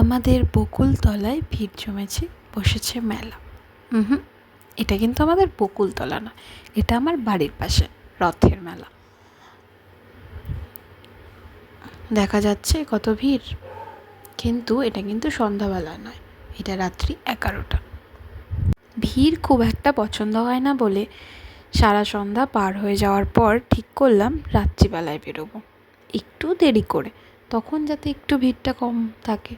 আমাদের বকুলতলায় ভিড় জমেছে, বসেছে মেলা। হুম এটা কিন্তু আমাদের বকুলতলা না, এটা আমার বাড়ির পাশে, রথের মেলা। দেখা যাচ্ছে কত ভিড়, কিন্তু এটা কিন্তু সন্ধ্যাবেলা নয়, এটা রাত্রি এগারোটা। ভিড় খুব একটা পছন্দ হয় না বলে সারা সন্ধ্যা পার হয়ে যাওয়ার পর ঠিক করলাম রাত্রিবেলায় বেরোবো। একটু দেরি করে, তখন যাতে একটু ভিড়টা কম থাকে।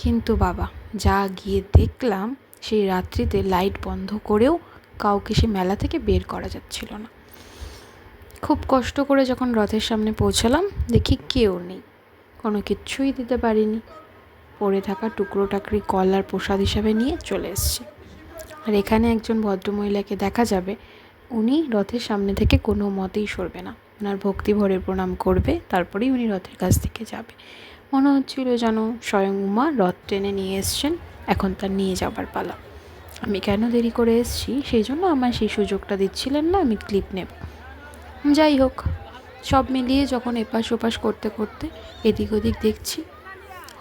কিন্তু বাবা, যা গিয়ে দেখলাম, সেই রাত্রিতে লাইট বন্ধ করেও কাউকে সে মেলা থেকে বের করা যাচ্ছিল না। খুব কষ্ট করে যখন রথের সামনে পৌঁছালাম, দেখি কেউ নেই। কোনো কিচ্ছুই দিতে পারিনি। পড়ে থাকা টুকরো টাকরি কলার প্রসাদ হিসাবে নিয়ে চলে এসেছি। আর এখানে একজন ভদ্রমহিলাকে দেখা যাবে, উনি রথের সামনে থেকে কোনো মতেই সরবে না। ওনার ভক্তি ভরে প্রণাম করবে, তারপরেই উনি রথের কাছ থেকে যাবে। মনে হচ্ছিল যেন স্বয়ং উমা রথ টেনে নিয়ে এসছেন, এখন তার নিয়ে যাবার পালা। আমি কেন দেরি করে এসেছি? সেই জন্য আমার সেই সুযোগটা দিচ্ছিলেন না, আমি ক্লিপ নেব। যাই হোক, সব মিলিয়ে যখন এপাশ ওপাশ করতে করতে এদিক ওদিক দেখছি,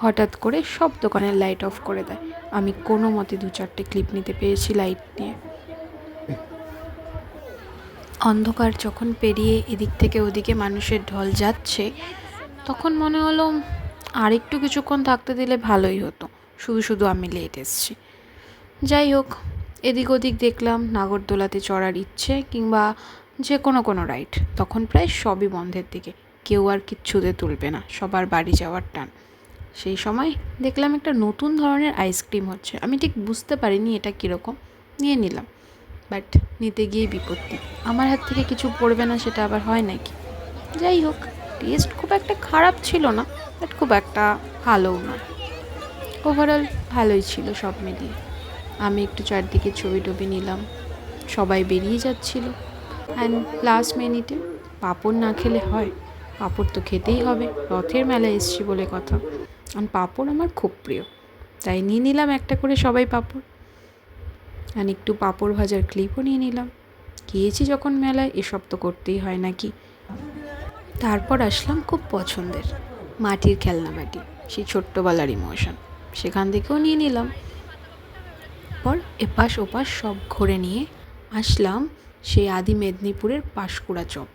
হঠাৎ করে সব দোকানের লাইট অফ করে দেয়। আমি কোনো মতে দু চারটে ক্লিপ নিতে পেরেছি লাইট নিয়ে। অন্ধকার যখন পেরিয়ে এদিক থেকে ওদিকে মানুষের ঢল যাচ্ছে, তখন মনে হলো আর একটু কিছুক্ষণ থাকতে দিলে ভালোই হতো। শুধু শুধু আমি লেট এসছি। যাই হোক, এদিক ওদিক দেখলাম নাগরদোলাতে চড়ার ইচ্ছে কিংবা যে কোনো কোনো রাইড তখন প্রায় সবই বন্ধের দিকে। কেউ আর কিচ্ছুতে তুলবে না, সবার বাড়ি যাওয়ার টান। সেই সময় দেখলাম একটা নতুন ধরনের আইসক্রিম হচ্ছে। আমি ঠিক বুঝতে পারিনি এটা কীরকম। নিয়ে নিলাম বাট নিতে গিয়ে বিপত্তি। আমার হাত থেকে কিছু পড়বে না, সেটা আবার হয় নাকি? যাই হোক টেস্ট খুব একটা খারাপ ছিল না। বাট খুব একটা ভালোও না। ওভারঅল ভালোই ছিল সব মিলিয়ে। আমি একটু চারদিকে ছবি টবি নিলাম। সবাই বেরিয়ে যাচ্ছিল। অ্যান্ড লাস্ট মিনিটে পাঁপড় না খেলে হয়। পাঁপড় তো খেতেই হবে। রথের মেলায় এসছি বলে কথা। আর পাঁপড় আমার খুব প্রিয়। তাই নিয়ে নিলাম একটা করে সবাই পাঁপড়। আর একটু পাঁপড় ভাজার ক্লিপও নিয়ে নিলাম। গিয়েছি যখন মেলায়, এসব তো করতেই হয় নাকি? তারপর আসলাম খুব পছন্দের। মাটির খেলনা বাটি, সেই ছোট্টবেলার ইমোশন সেখান থেকেও নিয়ে নিলাম। পর এপাশ ওপাশ সব ঘুরে নিয়ে আসলাম সেই আদি মেদিনীপুরের পাশকুড়া চপ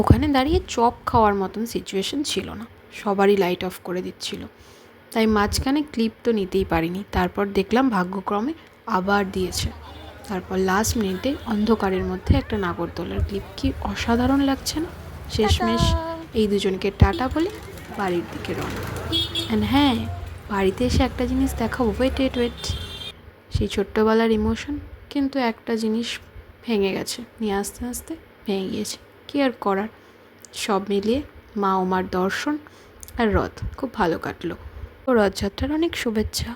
ওখানে দাঁড়িয়ে চপ খাওয়ার মতন সিচুয়েশন ছিল না। সবারই লাইট অফ করে দিচ্ছিল। তাই মাঝখানে ক্লিপ তো নিতেই পারিনি। তারপর দেখলাম ভাগ্যক্রমে আবার দিয়েছে। তারপর লাস্ট মিনিটে অন্ধকারের মধ্যে একটা নাগরদোলার ক্লিপ কি অসাধারণ লাগছে না? শেষমেশ এই দুজনকে টাটা বলে বাড়ির দিকে রওনা। অ্যান্ড হ্যাঁ বাড়িতে এসে একটা জিনিস দেখাবো। ওয়েট ওয়েট ওয়েট সেই ছোট্টবেলার ইমোশন কিন্তু একটা জিনিস ভেঙে গেছে। নিয়ে আস্তে আস্তে ভেঙে গিয়েছে। কী আর করার? সব মিলিয়ে মা ওমার দর্শন আর রথ। খুব ভালো কাটলো। ও রথযাত্রার অনেক শুভেচ্ছা।